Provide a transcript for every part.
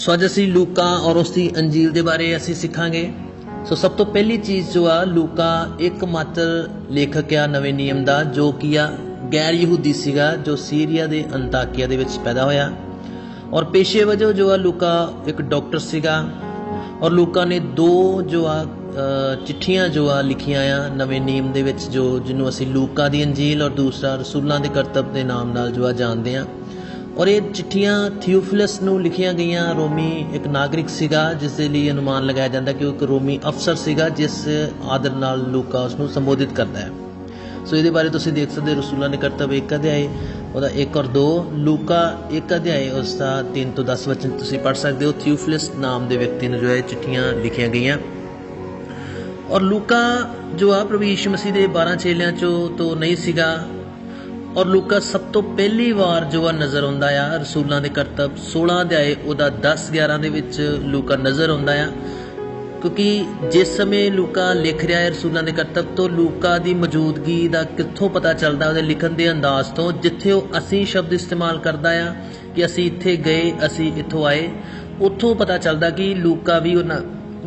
ਸੋ ਅੱਜ ਅਸੀਂ ਲੂਕਾ ਔਰ ਉਸ ਦੀ ਅੰਜੀਲ ਦੇ ਬਾਰੇ ਅਸੀਂ ਸਿੱਖਾਂਗੇ। ਸੋ ਸਭ ਤੋਂ ਪਹਿਲੀ ਚੀਜ਼ ਜੋ ਆ, ਲੂਕਾ ਇੱਕਮਾਤਰ ਲੇਖਕ ਆ, ਨਵੇਂ ਨਿਯਮ ਦਾ, ਜੋ ਕੀ ਆ, ਗੈਰ ਯਹੂਦੀ ਸੀਗਾ, ਜੋ ਸੀਰੀਆ ਦੇ ਅੰਤਾਕਿਆ ਦੇ ਵਿੱਚ ਪੈਦਾ ਹੋਇਆ। ਔਰ ਪੇਸ਼ੇ ਵਜੋਂ ਜੋ ਆ, ਲੂਕਾ ਇੱਕ ਡਾਕਟਰ ਸੀਗਾ। ਔਰ ਲੂਕਾ ਨੇ ਦੋ ਜੋ ਆ ਚਿੱਠੀਆਂ ਜੋ ਆ ਲਿਖੀਆਂ ਆ, ਨਵੇਂ ਨਿਯਮ ਦੇ ਵਿੱਚ ਜੋ, ਜਿਹਨੂੰ ਅਸੀਂ ਲੂਕਾ ਦੀ ਅੰਜੀਲ ਔਰ ਦੂਸਰਾ ਰਸੂਲਾਂ ਦੇ ਕਰਤਬ ਦੇ ਨਾਮ ਨਾਲ ਜੋ ਆ ਜਾਣਦੇ ਆ। ਔਰ ਇਹ ਚਿੱਠੀਆਂ ਥਿਓਫਿਲਸ ਨੂੰ ਲਿਖੀਆਂ ਗਈਆਂ। ਰੋਮੀ ਇੱਕ ਨਾਗਰਿਕ ਸੀਗਾ, ਜਿਸ ਦੇ ਲਈ ਅਨੁਮਾਨ ਲਗਾਇਆ ਜਾਂਦਾ ਕਿ ਉਹ ਇੱਕ ਰੋਮੀ ਅਫਸਰ ਸੀਗਾ, ਜਿਸ ਆਦਰ ਨਾਲ ਲੂਕਾ ਉਸ ਨੂੰ ਸੰਬੋਧਿਤ ਕਰਦਾ ਹੈ। ਸੋ ਇਹਦੇ ਬਾਰੇ ਤੁਸੀਂ ਦੇਖ ਸਕਦੇ ਹੋ, ਰਸੂਲਾਂ ਦੇ ਕਰਤਬ ਇੱਕ ਅਧਿਆਇ ਉਹਦਾ 1 ਔਰ 2 ਲੂਕਾ ਇੱਕ ਅਧਿਆਇ ਉਸ ਦਾ 3 ਤੋਂ 10 ਵਚਨ ਤੁਸੀਂ ਪੜ੍ਹ ਸਕਦੇ ਹੋ। ਥਿਓਫਿਲਸ ਨਾਮ ਦੇ ਵਿਅਕਤੀ ਨੂੰ ਜੋ ਹੈ ਚਿੱਠੀਆਂ ਲਿਖੀਆਂ ਗਈਆਂ। ਔਰ ਲੂਕਾ ਜੋ ਆ, ਪ੍ਰਭੂ ਯੀਸ਼ੂ ਮਸੀਹ ਦੇ 12 ਚੇਲਿਆਂ ਚੋਂ ਤੋਂ ਨਹੀਂ ਸੀਗਾ ਔਰ ਲੂਕਾ ਸਭ ਤੋਂ ਪਹਿਲੀ ਵਾਰ ਜੋ ਆ ਨਜ਼ਰ ਆਉਂਦਾ ਆ, ਰਸੂਲਾਂ ਦੇ ਕਰਤਬ 16 ਅਧਿਆਏ ਉਹਦਾ 10 11 ਦੇ ਵਿੱਚ ਲੂਕਾ ਨਜ਼ਰ ਆਉਂਦਾ ਆ। ਕਿਉਂਕਿ ਜਿਸ ਸਮੇਂ ਲੂਕਾ ਲਿਖ ਰਿਹਾ ਹੈ ਰਸੂਲਾਂ ਦੇ ਕਰਤਬ ਤੋਂ, ਲੂਕਾ ਦੀ ਮੌਜੂਦਗੀ ਦਾ ਕਿੱਥੋਂ ਪਤਾ ਚੱਲਦਾ, ਉਹਦੇ ਲਿਖਣ ਦੇ ਅੰਦਾਜ਼ ਤੋਂ, ਜਿੱਥੇ ਉਹ ਅਸੀਂ ਸ਼ਬਦ ਇਸਤੇਮਾਲ ਕਰਦਾ ਆ ਕਿ ਅਸੀਂ ਇੱਥੇ ਗਏ, ਅਸੀਂ ਇੱਥੋਂ ਆਏ, ਉੱਥੋਂ ਪਤਾ ਚੱਲਦਾ ਕਿ ਲੂਕਾ ਵੀ ਉਹਨਾਂ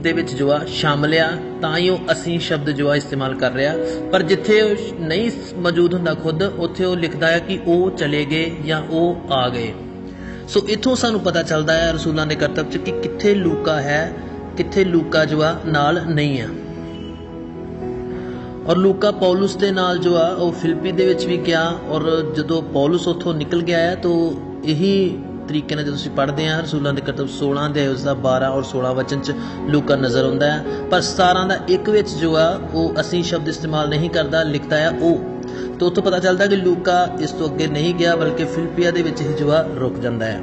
ਦੇ ਵਿੱਚ ਜੋ ਆ ਸ਼ਾਮਲ ਆ, ਤਾਂ ਹੀ ਉਹ ਅਸੀਂ ਸ਼ਬਦ ਜੋ ਆ ਇਸਤੇਮਾਲ ਕਰ ਰਿਹਾ। ਪਰ ਜਿੱਥੇ ਉਹ ਨਹੀਂ ਮੌਜੂਦ ਹੁੰਦਾ ਖੁਦ, ਉੱਥੇ ਉਹ ਲਿਖਦਾ ਹੈ ਕਿ ਉਹ ਚਲੇ ਗਏ ਜਾਂ ਉਹ ਆ ਗਏ। ਸੋ ਇਥੋਂ ਸਾਨੂੰ ਪਤਾ ਚੱਲਦਾ ਹੈ ਰਸੂਲਾਂ ਦੇ ਕਰਤਬ ਚ ਕਿ ਕਿੱਥੇ ਲੂਕਾ ਹੈ, ਕਿੱਥੇ ਲੂਕਾ ਜੋ ਆ ਨਾਲ ਨਹੀਂ ਆ। ਔਰ ਲੂਕਾ ਪੌਲਸ ਦੇ ਨਾਲ ਜੋ ਆ ਉਹ ਫਿਲਪੀ ਦੇ ਵਿੱਚ ਵੀ ਗਿਆ, ਔਰ ਜਦੋਂ ਪੌਲਸ ਉੱਥੋਂ ਨਿਕਲ ਗਿਆ ਹੈ ਤਾਂ ਇਹੀ ਤਰੀਕੇ ਨਾਲ ਜਦੋਂ ਤੁਸੀਂ ਪੜ੍ਹਦੇ ਆ ਰਸੂਲਾਂ ਦੇ ਕਰਤਬ 16 ਦੇ ਉਸ ਦਾ 12 ਔਰ 16 ਵਚਨ ਚ ਲੂਕਾ ਨਜ਼ਰ ਆਉਂਦਾ ਹੈ। ਪਰ 17 ਦਾ ਇੱਕ ਵਿੱਚ ਜੋ ਆ, ਉਹ ਅਸੀਂ ਸ਼ਬਦ ਇਸਤੇਮਾਲ ਨਹੀਂ ਕਰਦਾ, ਲਿਖਦਾ ਹੈ ਉਹ। ਤੋਂ ਉੱਥੋਂ ਪਤਾ ਚੱਲਦਾ ਕਿ ਲੂਕਾ ਇਸ ਤੋਂ ਅੱਗੇ ਨਹੀਂ ਗਿਆ, ਬਲਕਿ ਫਿਲਿੱਪੀਆ ਦੇ ਵਿੱਚ ਹੀ ਜੋ ਰੁਕ ਜਾਂਦਾ ਹੈ।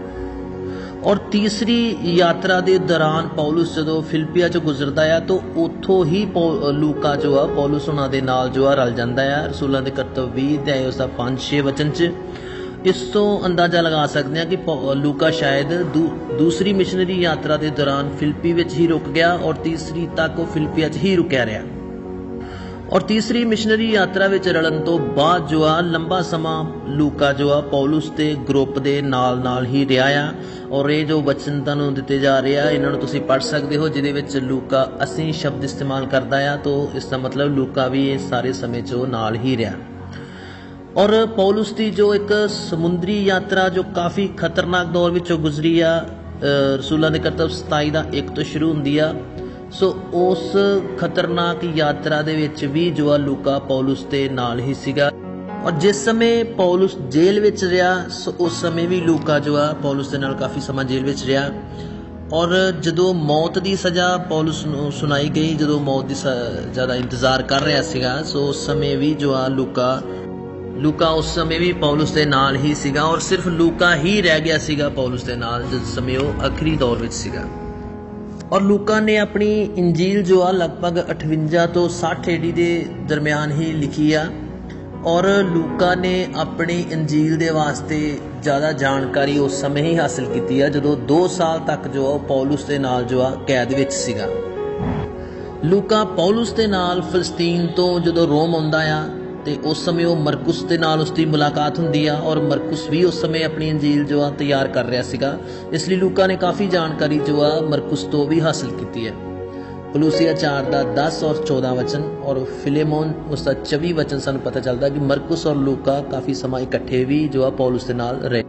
ਔਰ ਤੀਸਰੀ ਯਾਤਰਾ ਦੇ ਦੌਰਾਨ ਪੌਲਸ ਜਦੋਂ ਫਿਲਪੀਆ ਚ ਗੁਜ਼ਰਦਾ ਆ, ਤਾਂ ਉੱਥੋਂ ਹੀ ਲੂਕਾ ਜੋ ਆ, ਪੌਲਸ ਉਹਨਾਂ ਦੇ ਨਾਲ ਜੋ ਆ, ਰਲ ਜਾਂਦਾ ਆ। ਰਸੂਲਾਂ ਦੇ ਕਰਤਵ 20 ਅਧਿਆਇ, ਉਸ ਦਾ 5-6 ਵਚਨ ਚ। ਇਸ ਤੋਂ ਅੰਦਾਜ਼ਾ ਲਗਾ ਸਕਦੇ ਹਾਂ ਕਿ ਲੂਕਾ ਸ਼ਾਇਦ ਦੂਸਰੀ ਮਿਸ਼ਨਰੀ ਯਾਤਰਾ ਦੇ ਦੌਰਾਨ ਫਿਲਿਪੀ ਵਿੱਚ ਹੀ ਰੁਕ ਗਿਆ ਔਰ ਤੀਸਰੀ ਤੱਕ ਉਹ ਫਿਲਿਪੀਆ 'ਚ ਹੀ ਰੁਕਿਆ ਰਿਹਾ। ਔਰ ਤੀਸਰੀ ਮਿਸ਼ਨਰੀ ਯਾਤਰਾ ਵਿੱਚ ਰਲਣ ਤੋਂ ਬਾਅਦ ਜੋ ਆ, ਲੰਬਾ ਸਮਾਂ ਲੂਕਾ ਜੋ ਆ, ਪੌਲਸ ਦੇ ਗਰੁੱਪ ਦੇ ਨਾਲ-ਨਾਲ ਹੀ ਰਿਹਾ ਆ। ਔਰ ਇਹ ਜੋ ਵਚਨ ਤੁਹਾਨੂੰ ਦਿੱਤੇ ਜਾ ਰਹੇ ਆ, ਇਹਨਾਂ ਨੂੰ ਤੁਸੀਂ ਪੜ੍ਹ ਸਕਦੇ ਹੋ, ਜਿਹਦੇ ਵਿੱਚ ਲੂਕਾ ਅਸੀਂ ਸ਼ਬਦ ਇਸਤੇਮਾਲ ਕਰਦਾ ਆ, ਤਾਂ ਇਸ ਦਾ ਮਤਲਬ ਲੂਕਾ ਵੀ ਇਹ ਸਾਰੇ ਸਮੇਂ 'ਚ ਨਾਲ ਹੀ ਰਿਹਾ। ਔਰ ਪੌਲਸ ਦੀ ਜੋ ਇੱਕ ਸਮੁੰਦਰੀ ਯਾਤਰਾ ਜੋ ਕਾਫੀ ਖਤਰਨਾਕ ਦੌਰ ਵਿੱਚੋਂ ਗੁਜ਼ਰੀ ਆ ਅ, ਰਸੂਲਾਂ ਕਰਤਬ 27 ਦਾ ਇੱਕ ਤੋਂ ਸ਼ੁਰੂ ਹੁੰਦੀ ਆ। ਸੋ ਉਸ ਖਤਰਨਾਕ ਯਾਤਰਾ ਦੇ ਵਿੱਚ ਵੀ ਜੋ ਆ ਲੂਕਾ ਪੌਲਸ ਦੇ ਨਾਲ ਹੀ ਸੀਗਾ। ਔਰ ਜਿਸ ਸਮੇਂ ਪੌਲਸ ਜੇਲ੍ਹ ਵਿੱਚ ਰਿਹਾ ਸੋ ਉਸ ਸਮੇਂ ਵੀ ਲੂਕਾ ਜੋ ਆ ਪੌਲਸ ਦੇ ਨਾਲ ਕਾਫੀ ਸਮਾਂ ਜੇਲ੍ਹ ਵਿੱਚ ਰਿਹਾ। ਔਰ ਜਦੋਂ ਮੌਤ ਦੀ ਸਜ਼ਾ ਪੌਲਸ ਨੂੰ ਸੁਣਾਈ ਗਈ ਜਦੋਂ ਮੌਤ ਦੀ ਜ਼ਿਆਦਾ ਇੰਤਜ਼ਾਰ ਕਰ ਰਿਹਾ ਸੀਗਾ ਸੋ ਉਸ ਸਮੇਂ ਵੀ ਜੋ ਆ ਲੂਕਾ ਲੂਕਾ ਉਸ ਸਮੇਂ ਵੀ ਪੌਲਸ ਦੇ ਨਾਲ ਹੀ ਸੀਗਾ ਔਰ ਸਿਰਫ ਲੂਕਾ ਹੀ ਰਹਿ ਗਿਆ ਸੀਗਾ ਪੌਲਸ ਦੇ ਨਾਲ ਜਿਸ ਸਮੇਂ ਉਹ ਆਖਰੀ ਦੌਰ ਵਿੱਚ ਸੀਗਾ। ਔਰ ਲੂਕਾ ਨੇ ਆਪਣੀ ਇੰਜੀਲ ਜੋ ਆ ਲਗਭਗ 58 ਤੋਂ 60 ਏਡੀ ਦੇ ਦਰਮਿਆਨ ਹੀ ਲਿਖੀ ਆ ਔਰ ਲੂਕਾ ਨੇ ਆਪਣੀ ਇੰਜੀਲ ਦੇ ਵਾਸਤੇ ਜ਼ਿਆਦਾ ਜਾਣਕਾਰੀ ਉਸ ਸਮੇਂ ਹੀ ਹਾਸਲ ਕੀਤੀ ਆ, ਜਦੋਂ 2 ਸਾਲ ਤੱਕ ਜੋ ਆ ਪੌਲਸ ਦੇ ਨਾਲ ਜੋ ਆ ਕੈਦ ਵਿੱਚ ਸੀਗਾ। ਲੂਕਾ ਪੌਲਸ ਦੇ ਨਾਲ ਫਲਸਤੀਨ ਤੋਂ ਜਦੋਂ ਰੋਮ ਆਉਂਦਾ ਆ ਤੇ ਉਸ ਸਮੇਂ ਉਹ ਮਰਕੁਸ ਦੇ ਨਾਲ ਉਸ ਦੀ ਮੁਲਾਕਾਤ ਹੁੰਦੀ ਆ ਔਰ ਮਰਕੁਸ ਵੀ ਉਸ ਸਮੇਂ ਆਪਣੀ ਇੰਜੀਲ ਜੋ ਆ ਤਿਆਰ ਕਰ ਰਿਹਾ ਸੀਗਾ। ਇਸ ਲਈ ਲੂਕਾ ਨੇ ਕਾਫੀ ਜਾਣਕਾਰੀ ਜੋ ਆ ਮਰਕੁਸ ਤੋਂ ਵੀ ਹਾਸਲ ਕੀਤੀ ਹੈ। ਕਲੂਸੀਆ 4 ਦਾ 10 ਔਰ 14 ਵਚਨ ਔਰ ਫਿਲੇਮੋਨ ਉਸ ਦਾ 24 ਵਚਨ ਸਾਨੂੰ ਪਤਾ ਚੱਲਦਾ ਕਿ ਮਰਕੁਸ ਔਰ ਲੂਕਾ ਕਾਫੀ ਸਮਾਂ ਇਕੱਠੇ ਵੀ ਜੋ ਆ ਪੌਲਸ ਦੇ ਨਾਲ ਰਹੇ।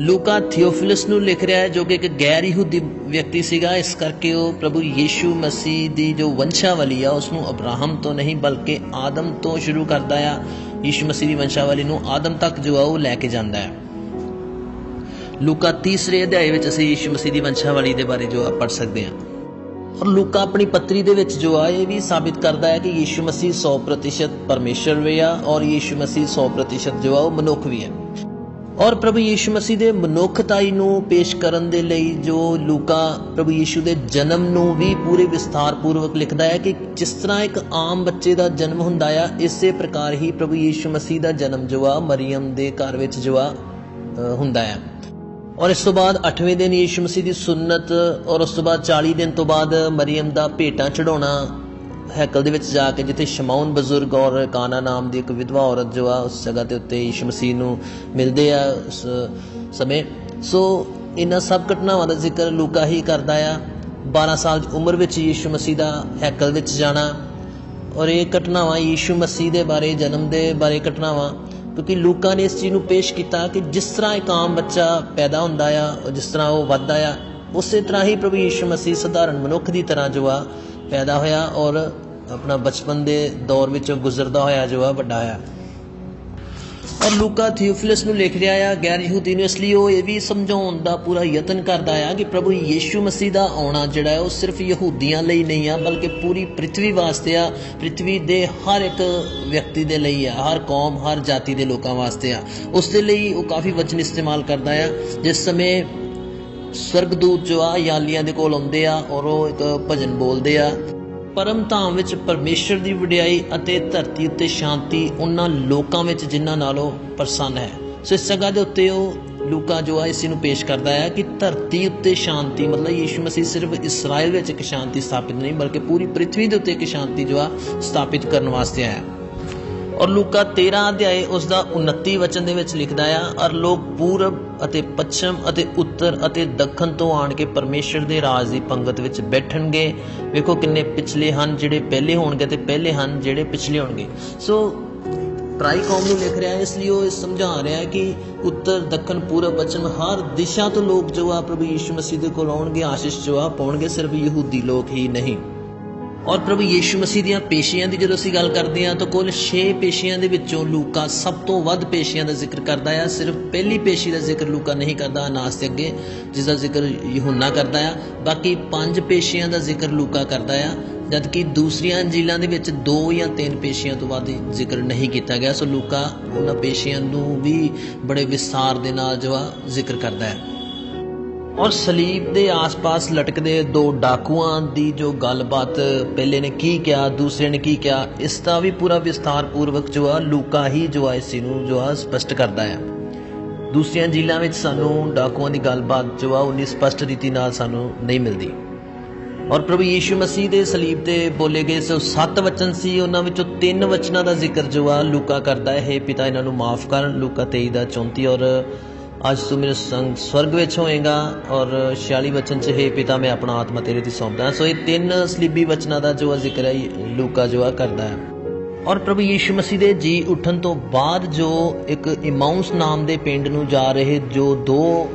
ਲੂਕਾ ਥਿਓਫਿਲਸ ਨੂੰ ਲਿਖ ਰਿਹਾ ਹੈ, ਜੋ ਕਿ ਇੱਕ ਗੈਰ ਯਹੂਦੀ ਵਿਅਕਤੀ ਸੀਗਾ। ਇਸ ਕਰਕੇ ਉਹ ਪ੍ਰਭੂ ਯੀਸ਼ੂ ਮਸੀਹ ਦੀ ਜੋ ਵੰਸ਼ਾਵਲੀ ਆ, ਉਸ ਨੂੰ ਅਬਰਾਹਮ ਤੋਂ ਨਹੀਂ, ਬਲਕਿ ਆਦਮ ਤੋਂ ਸ਼ੁਰੂ ਕਰਦਾ ਆ। ਯੀਸ਼ੂ ਮਸੀਹ ਦੀ ਵੰਸ਼ਾਵਲੀ ਨੂੰ ਆਦਮ ਤੱਕ ਜੋ ਆ, ਉਹ ਲੈ ਕੇ ਜਾਂਦਾ ਹੈ। ਲੂਕਾ ਤੀਸਰੇ ਅਧਿਆਏ ਵਿੱਚ ਅਸੀਂ ਯੀਸ਼ੂ ਮਸੀਹ ਦੀ ਵੰਸ਼ਾਵਲੀ ਦੇ ਬਾਰੇ ਜੋ ਆ, ਪੜ੍ਹ ਸਕਦੇ ਹਾਂ। ਔਰ ਲੂਕਾ ਆਪਣੀ ਪੱਤਰੀ ਦੇ ਵਿੱਚ ਜੋ ਆ, ਇਹ ਵੀ ਸਾਬਿਤ ਕਰਦਾ ਹੈ ਕਿ ਯੀਸ਼ੂ ਮਸੀਹ 100% ਪਰਮੇਸ਼ਰ ਵੀ ਆ, ਔਰ ਯੀਸ਼ੂ ਮਸੀਹ 100% ਜੋ ਆ, ਉਹ ਮਨੁੱਖ ਵੀ ਹੈ। ਔਰ ਪ੍ਰਭੂ ਯੀਸ਼ੂ ਮਸੀਹ ਦੇ ਮਨੁੱਖਤਾਈ ਨੂੰ ਪੇਸ਼ ਕਰਨ ਦੇ ਲਈ ਜੋ ਲੂਕਾ ਪ੍ਰਭੂ ਯੀਸ਼ੂ ਦੇ ਜਨਮ ਨੂੰ ਵੀ ਪੂਰੇ ਵਿਸਥਾਰ ਪੂਰਵਕ ਲਿਖਦਾ ਹੈ ਕਿ ਜਿਸ ਤਰ੍ਹਾਂ ਇੱਕ ਆਮ ਬੱਚੇ ਦਾ ਜਨਮ ਹੁੰਦਾ ਆ, ਇਸੇ ਪ੍ਰਕਾਰ ਹੀ ਪ੍ਰਭੂ ਯੀਸ਼ੂ ਮਸੀਹ ਦਾ ਜਨਮ ਜੋ ਆ ਮਰੀਮ ਦੇ ਘਰ ਵਿੱਚ ਜੋ ਆ ਹੁੰਦਾ ਆ ਔਰ ਇਸ ਤੋਂ ਬਾਅਦ 8ਵੇਂ ਦਿਨ ਯੀਸ਼ੂ ਮਸੀਹ ਦੀ ਸੁੰਨਤ ਔਰ ਉਸ ਤੋਂ ਬਾਅਦ 40 ਦਿਨ ਤੋਂ ਬਾਅਦ ਮਰੀਮ ਦਾ ਭੇਟਾਂ ਚੜਾਉਣਾ ਹੈਕਲ ਦੇ ਵਿੱਚ ਜਾ ਕੇ ਜਿੱਥੇ ਸ਼ਮਾਉਨ ਬਜ਼ੁਰਗ ਔਰ ਕਾਨਾ ਨਾਮ ਦੀ ਇੱਕ ਵਿਧਵਾ ਔਰਤ ਜੋ ਆ, ਉਸ ਜਗ੍ਹਾ ਦੇ ਉੱਤੇ ਯੀਸ਼ੂ ਮਸੀਹ ਨੂੰ ਮਿਲਦੇ ਆ ਉਸ ਸਮੇਂ। ਸੋ ਇਹਨਾਂ ਸਭ ਘਟਨਾਵਾਂ ਦਾ ਜ਼ਿਕਰ ਲੂਕਾ ਹੀ ਕਰਦਾ ਆ। 12 ਸਾਲ ਦੀ ਉਮਰ ਵਿੱਚ ਯੀਸ਼ੂ ਮਸੀਹ ਦਾ ਹੈਕਲ ਵਿੱਚ ਜਾਣਾ ਔਰ ਇਹ ਘਟਨਾਵਾਂ ਯੀਸ਼ੂ ਮਸੀਹ ਦੇ ਬਾਰੇ, ਜਨਮ ਦੇ ਬਾਰੇ ਘਟਨਾਵਾਂ, ਕਿਉਂਕਿ ਲੂਕਾ ਨੇ ਇਸ ਚੀਜ਼ ਨੂੰ ਪੇਸ਼ ਕੀਤਾ ਕਿ ਜਿਸ ਤਰ੍ਹਾਂ ਇੱਕ ਆਮ ਬੱਚਾ ਪੈਦਾ ਹੁੰਦਾ ਆ ਔਰ ਜਿਸ ਤਰ੍ਹਾਂ ਉਹ ਵੱਧਦਾ ਆ, ਉਸੇ ਤਰ੍ਹਾਂ ਹੀ ਪ੍ਰਭੂ ਯੀਸ਼ੂ ਮਸੀਹ ਸਧਾਰਨ ਮਨੁੱਖ ਦੀ ਤਰ੍ਹਾਂ ਜੋ ਆ ਪੈਦਾ ਹੋਇਆ ਔਰ ਆਪਣਾ ਬਚਪਨ ਦੇ ਦੌਰ ਵਿੱਚੋਂ ਗੁਜ਼ਰਦਾ ਹੋਇਆ ਜੋ ਆ, ਵੱਡਾ ਹੋਇਆ। ਔਰ ਲੂਕਾ ਥਿਓਫਿਲਸ ਨੂੰ ਲਿਖ ਰਿਹਾ ਆ, ਗੈਰ ਯਹੂਦੀ ਨੂੰ ਇਸ ਲਈ ਉਹ ਇਹ ਵੀ ਸਮਝਾਉਣ ਦਾ ਪੂਰਾ ਯਤਨ ਕਰਦਾ ਆ ਕਿ ਪ੍ਰਭੂ ਯੀਸ਼ੂ ਮਸੀਹ ਦਾ ਆਉਣਾ ਜਿਹੜਾ ਹੈ ਉਹ ਸਿਰਫ ਯਹੂਦੀਆਂ ਲਈ ਨਹੀਂ ਆ, ਬਲਕਿ ਪੂਰੀ ਪ੍ਰithvi ਵਾਸਤੇ ਆ ਪ੍ਰithvi ਦੇ ਹਰ ਇੱਕ ਵਿਅਕਤੀ ਦੇ ਲਈ ਆ, ਹਰ ਕੌਮ, ਹਰ ਜਾਤੀ ਦੇ ਲੋਕਾਂ ਵਾਸਤੇ ਆ। ਉਸ ਦੇ ਲਈ ਉਹ ਕਾਫੀ ਵਚਨ ਇਸਤੇਮਾਲ ਕਰਦਾ ਆ। ਜਿਸ ਸਮੇਂ ਸਵਰਗਦੂਤ ਜੋ ਆ ਯਾਲੀਆਂ ਦੇ ਕੋਲ ਆਉਂਦੇ ਆ ਔਰ ਉਹ ਇੱਕ ਭਜਨ ਬੋਲਦੇ ਆ। ਪਰਮ ਧਾਮ ਵਿੱਚ ਪਰਮੇਸ਼ਰ ਦੀ ਵਡਿਆਈ ਅਤੇ ਧਰਤੀ ਉੱਤੇ ਸ਼ਾਂਤੀ ਉਹਨਾਂ ਲੋਕਾਂ ਵਿੱਚ ਜਿਨ੍ਹਾਂ ਨਾਲ ਉਹ ਪ੍ਰਸੰਨ ਹੈ। ਸੋ ਇਸ ਜਗ੍ਹਾ ਦੇ ਉੱਤੇ ਉਹ ਲੂਕਾ ਜੋ ਆ, ਇਸ ਨੂੰ ਪੇਸ਼ ਕਰਦਾ ਹੈ ਕਿ ਧਰਤੀ ਉੱਤੇ ਸ਼ਾਂਤੀ, ਮਤਲਬ ਯੀਸ਼ੂ ਮਸੀਹ ਸਿਰਫ ਇਸਰਾਇਲ ਵਿੱਚ ਇੱਕ ਸ਼ਾਂਤੀ ਸਥਾਪਿਤ ਨਹੀਂ, ਬਲਕਿ ਪੂਰੀ ਪ੍ਰithvi ਦੇ ਉੱਤੇ ਇੱਕ ਸ਼ਾਂਤੀ ਜੋ ਆ, ਸਥਾਪਿਤ ਕਰਨ ਵਾਸਤੇ ਆਇਆ। ਔਰ ਲੂਕਾ 13 ਅਧਿਆਏ ਉਸ ਦਾ 29 ਵਚਨ ਦੇ ਵਿੱਚ ਲਿਖਦਾ ਆ ਔਰ ਲੋਕ ਪੂਰਬ ਅਤੇ ਪੱਛਮ ਅਤੇ ਉੱਤਰ ਅਤੇ ਦੱਖਣ ਤੋਂ ਆਣ ਕੇ ਪਰਮੇਸ਼ਰ ਦੇ ਰਾਜ ਦੀ ਪੰਗਤ ਵਿੱਚ ਬੈਠਣਗੇ। ਵੇਖੋ ਕਿੰਨੇ ਪਿਛਲੇ ਹਨ ਜਿਹੜੇ ਪਹਿਲੇ ਹੋਣਗੇ ਤੇ ਪਹਿਲੇ ਹਨ ਜਿਹੜੇ ਪਿਛਲੇ ਹੋਣਗੇ। ਸੋ ਟਰਾਈ ਕੌਮ ਨੂੰ ਲਿਖ ਰਿਹਾ ਹੈ, ਇਸ ਲਈ ਉਹ ਸਮਝਾ ਰਿਹਾ ਹੈ ਕਿ ਉੱਤਰ, ਦੱਖਣ, ਪੂਰਬ, ਪੱਛਮ ਹਰ ਦਿਸ਼ਾ ਤੋਂ ਲੋਕ ਜੋ ਆ ਪ੍ਰਭੂ ਯੀਸ਼ੂ ਮਸੀਹ ਦੇ ਕੋਲ ਆਉਣਗੇ, ਆਸ਼ੀਸ਼ ਜੋ ਆ ਪਾਉਣਗੇ, ਸਿਰਫ ਯਹੂਦੀ ਲੋਕ ਹੀ ਨਹੀਂ। ਔਰ ਪ੍ਰਭੂ ਯੀਸ਼ੂ ਮਸੀਹ ਦੀਆਂ ਪੇਸ਼ੀਆਂ ਦੀ ਜਦੋਂ ਅਸੀਂ ਗੱਲ ਕਰਦੇ ਹਾਂ ਤਾਂ ਕੁੱਲ 6 ਪੇਸ਼ੀਆਂ ਦੇ ਵਿੱਚੋਂ ਲੂਕਾ ਸਭ ਤੋਂ ਵੱਧ ਪੇਸ਼ੀਆਂ ਦਾ ਜ਼ਿਕਰ ਕਰਦਾ ਆ। ਸਿਰਫ ਪਹਿਲੀ ਪੇਸ਼ੀ ਦਾ ਜ਼ਿਕਰ ਲੂਕਾ ਨਹੀਂ ਕਰਦਾ, ਅਨਾਸ ਦੇ ਅੱਗੇ, ਜਿਸ ਦਾ ਜ਼ਿਕਰ ਯਹੂਨਾ ਕਰਦਾ ਆ। ਬਾਕੀ ਪੰਜ ਪੇਸ਼ੀਆਂ ਦਾ ਜ਼ਿਕਰ ਲੂਕਾ ਕਰਦਾ ਆ, ਜਦਕਿ ਦੂਸਰੀਆਂ ਅੰਜੀਲਾਂ ਦੇ ਵਿੱਚ ਦੋ ਜਾਂ ਤਿੰਨ ਪੇਸ਼ੀਆਂ ਤੋਂ ਵੱਧ ਜ਼ਿਕਰ ਨਹੀਂ ਕੀਤਾ ਗਿਆ। ਸੋ ਲੂਕਾ ਉਹਨਾਂ ਪੇਸ਼ੀਆਂ ਨੂੰ ਵੀ ਬੜੇ ਵਿਸਥਾਰ ਦੇ ਨਾਲ ਜੋ ਆ ਜ਼ਿਕਰ ਕਰਦਾ ਹੈ। ਔਰ ਸਲੀਬ ਦੇ ਆਸ-ਪਾਸ ਲਟਕਦੇ ਦੋ ਡਾਕੂਆਂ ਦੀ ਜੋ ਗੱਲਬਾਤ ਪਹਿਲੇ ਨੇ ਕੀ ਕਿਹਾ, ਦੂਸਰੇ ਨੇ ਕੀ ਕਿਹਾ, ਇਸ ਦਾ ਵੀ ਪੂਰਾ ਵਿਸਥਾਰ ਪੂਰਵਕ ਜੋ ਆ ਲੂਕਾ ਹੀ ਜੋ ਆ ਇਸ ਨੂੰ ਜੋ ਆ ਸਪਸ਼ਟ ਕਰਦਾ ਹੈ ਦੂਸਰੀਆਂ ਜੀਲਾਂ ਵਿੱਚ ਸਾਨੂੰ ਡਾਕੂਆਂ ਦੀ ਗੱਲਬਾਤ ਜੋ ਆ ਉਨੀ ਸਪਸ਼ਟ ਰੀਤੀ ਨਾਲ ਸਾਨੂੰ ਨਹੀਂ ਮਿਲਦੀ। ਔਰ ਪ੍ਰਭੂ ਯੀਸ਼ੂ ਮਸੀਹ ਦੇ ਸਲੀਬ ਤੇ ਬੋਲੇ ਗਏ ਸੋ ਸੱਤ ਵਚਨ ਸੀ, ਉਹਨਾਂ ਵਿੱਚੋਂ ਤਿੰਨ ਵਚਨਾਂ ਦਾ ਜ਼ਿਕਰ ਜੋ ਆ ਲੂਕਾ ਕਰਦਾ ਹੈ। "ਹੇ ਪਿਤਾ, ਇਹਨਾਂ ਨੂੰ ਮਾਫ ਕਰਨ। ਲੂਕਾ 23 ਦਾ 34 ਔਰ ਅੱਜ ਤੂੰ ਮੇਰੇ ਸੰਗ, ਸਵਰਗ ਵਿੱਚ ਹੋਏਗਾ ਔਰ 46 ਵਚਨ ਚ, ਹੈ ਪਿਤਾ, ਮੈਂ ਆਪਣਾ ਆਤਮਾ ਤੇਰੇ ਤੇ ਸੌਂਪਦਾ ਸੋ ਇਹ ਤਿੰਨ ਸਲੀਬੀ ਵਚਨਾਂ ਦਾ ਜੋ ਜ਼ਿਕਰ ਹੈ ਲੂਕਾ ਜੋ ਆ ਕਰਦਾ ਹੈ। ਔਰ ਪ੍ਰਭੂ ਯੀਸ਼ੂ ਮਸੀਹ ਦੇ ਜੀ ਉੱਠਣ ਤੋਂ ਬਾਅਦ ਜੋ ਇੱਕ ਇਮਾਉਂਸ ਨਾਮ ਦੇ ਪਿੰਡ ਨੂੰ ਜਾ ਰਹੇ ਜੋ ਦੋ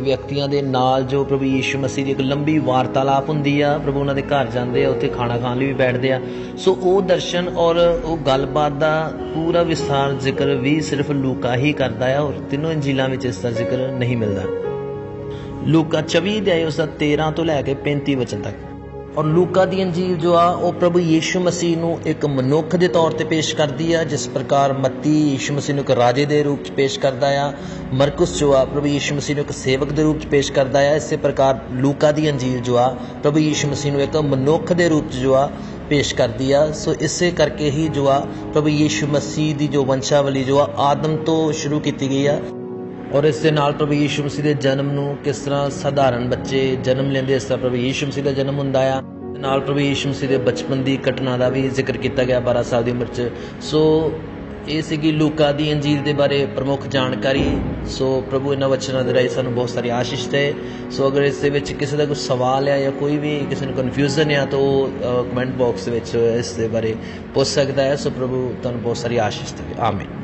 ਵਿਅਕਤੀਆਂ ਦੇ ਨਾਲ ਜੋ ਪ੍ਰਭੂ ਯੀਸ਼ੂ ਮਸੀਹ ਦੀ ਇੱਕ ਲੰਬੀ ਵਾਰਤਾਲਾਪ ਹੁੰਦੀ ਆ, ਪ੍ਰਭੂ ਉਹਨਾਂ ਦੇ ਘਰ ਜਾਂਦੇ ਆ, ਉੱਥੇ ਖਾਣਾ ਖਾਣ ਲਈ ਵੀ ਬੈਠਦੇ ਆ। ਸੋ ਉਹ ਦਰਸ਼ਨ ਔਰ ਉਹ ਗੱਲਬਾਤ ਦਾ ਪੂਰਾ ਵਿਸਥਾਰ ਜ਼ਿਕਰ ਵੀ ਸਿਰਫ ਲੂਕਾ ਹੀ ਕਰਦਾ ਆ ਔਰ ਤਿੰਨੋਂ ਇੰਜੀਲਾਂ ਵਿੱਚ ਇਸ ਦਾ ਜ਼ਿਕਰ ਨਹੀਂ ਮਿਲਦਾ। ਲੂਕਾ 24 ਅਧਿਆਇ ਉਸ ਦਾ 13 ਤੋਂ ਲੈ ਕੇ 35 ਵਚਨ ਤੱਕ। ਔਰ ਲੂਕਾ ਦੀ ਅੰਜੀਲ ਜੋ ਆ, ਉਹ ਪ੍ਰਭੂ ਯੀਸ਼ੂ ਮਸੀਹ ਨੂੰ ਇੱਕ ਮਨੁੱਖ ਦੇ ਤੌਰ ਤੇ ਪੇਸ਼ ਕਰਦੀ ਆ, ਜਿਸ ਪ੍ਰਕਾਰ ਮੱਤੀ ਯੀਸ਼ੂ ਮਸੀਹ ਨੂੰ ਇੱਕ ਰਾਜੇ ਦੇ ਰੂਪ ਚ ਪੇਸ਼ ਕਰਦਾ ਆ। ਮਰਕਸ ਜੋ ਆ, ਪ੍ਰਭੂ ਯੀਸ਼ੂ ਮਸੀਹ ਨੂੰ ਇੱਕ ਸੇਵਕ ਦੇ ਰੂਪ ਚ ਪੇਸ਼ ਕਰਦਾ ਆ। ਇਸੇ ਪ੍ਰਕਾਰ ਲੂਕਾ ਦੀ ਅੰਜੀਲ ਜੋ ਆ, ਪ੍ਰਭੂ ਯੀਸ਼ੂ ਮਸੀਹ ਨੂੰ ਇੱਕ ਮਨੁੱਖ ਦੇ ਰੂਪ ਚ ਜੋ ਆ, ਪੇਸ਼ ਕਰਦੀ ਆ। ਸੋ ਇਸੇ ਕਰਕੇ ਹੀ ਜੋ ਆ, ਪ੍ਰਭੂ ਯੀਸ਼ੂ ਮਸੀਹ ਦੀ ਜੋ ਵੰਸ਼ਾਵਲੀ ਜੋ ਆ, ਆਦਮ ਤੋਂ ਸ਼ੁਰੂ ਕੀਤੀ ਗਈ ਆ। ਔਰ ਇਸ ਦੇ ਨਾਲ ਪ੍ਰਭੂ ਯੀਸ਼ੂ ਮਸੀਹ ਦੇ ਜਨਮ ਨੂੰ ਕਿਸ ਤਰ੍ਹਾਂ ਸਧਾਰਨ ਬੱਚੇ ਜਨਮ ਲੈਂਦੇ, ਇਸ ਤਰ੍ਹਾਂ ਪ੍ਰਭੂ ਯੀਸ਼ੂ ਮਸੀਹ ਦਾ ਜਨਮ ਹੁੰਦਾ ਆ। ਨਾਲ ਪ੍ਰਭੂ ਯੀਸ਼ੂ ਮਸੀਹ ਦੇ ਬਚਪਨ ਦੀ ਘਟਨਾ ਦਾ ਵੀ ਜ਼ਿਕਰ ਕੀਤਾ ਗਿਆ 12 ਸਾਲ ਦੀ ਉਮਰ 'ਚ। ਸੋ ਇਹ ਸੀਗੀ ਲੂਕਾ ਦੀ ਅੰਜੀਰ ਦੇ ਬਾਰੇ ਪ੍ਰਮੁੱਖ ਜਾਣਕਾਰੀ। ਸੋ ਪ੍ਰਭੂ ਇਹਨਾਂ ਵਚਨਾਂ ਦੇ ਰਾਹੀਂ ਸਾਨੂੰ ਬਹੁਤ ਸਾਰੀ ਆਸ਼ੀਸ਼ ਦੇ। ਸੋ ਅਗਰ ਇਸ ਦੇ ਵਿੱਚ ਕਿਸੇ ਦਾ ਕੋਈ ਸਵਾਲ ਹੈ ਜਾਂ ਕੋਈ ਵੀ ਕਿਸੇ ਨੂੰ ਕਨਫਿਊਜ਼ਨ ਹੈ ਤਾਂ ਉਹ ਕਮੈਂਟ ਬਾਕਸ ਵਿੱਚ ਇਸ ਦੇ ਬਾਰੇ ਪੁੱਛ ਸਕਦਾ ਹੈ। ਸੋ ਪ੍ਰਭੂ ਤੁਹਾਨੂੰ ਬਹੁਤ ਸਾਰੀ ਆਸ਼ੀਸ਼ ਦੇਵੇ। ਆਮੀਨ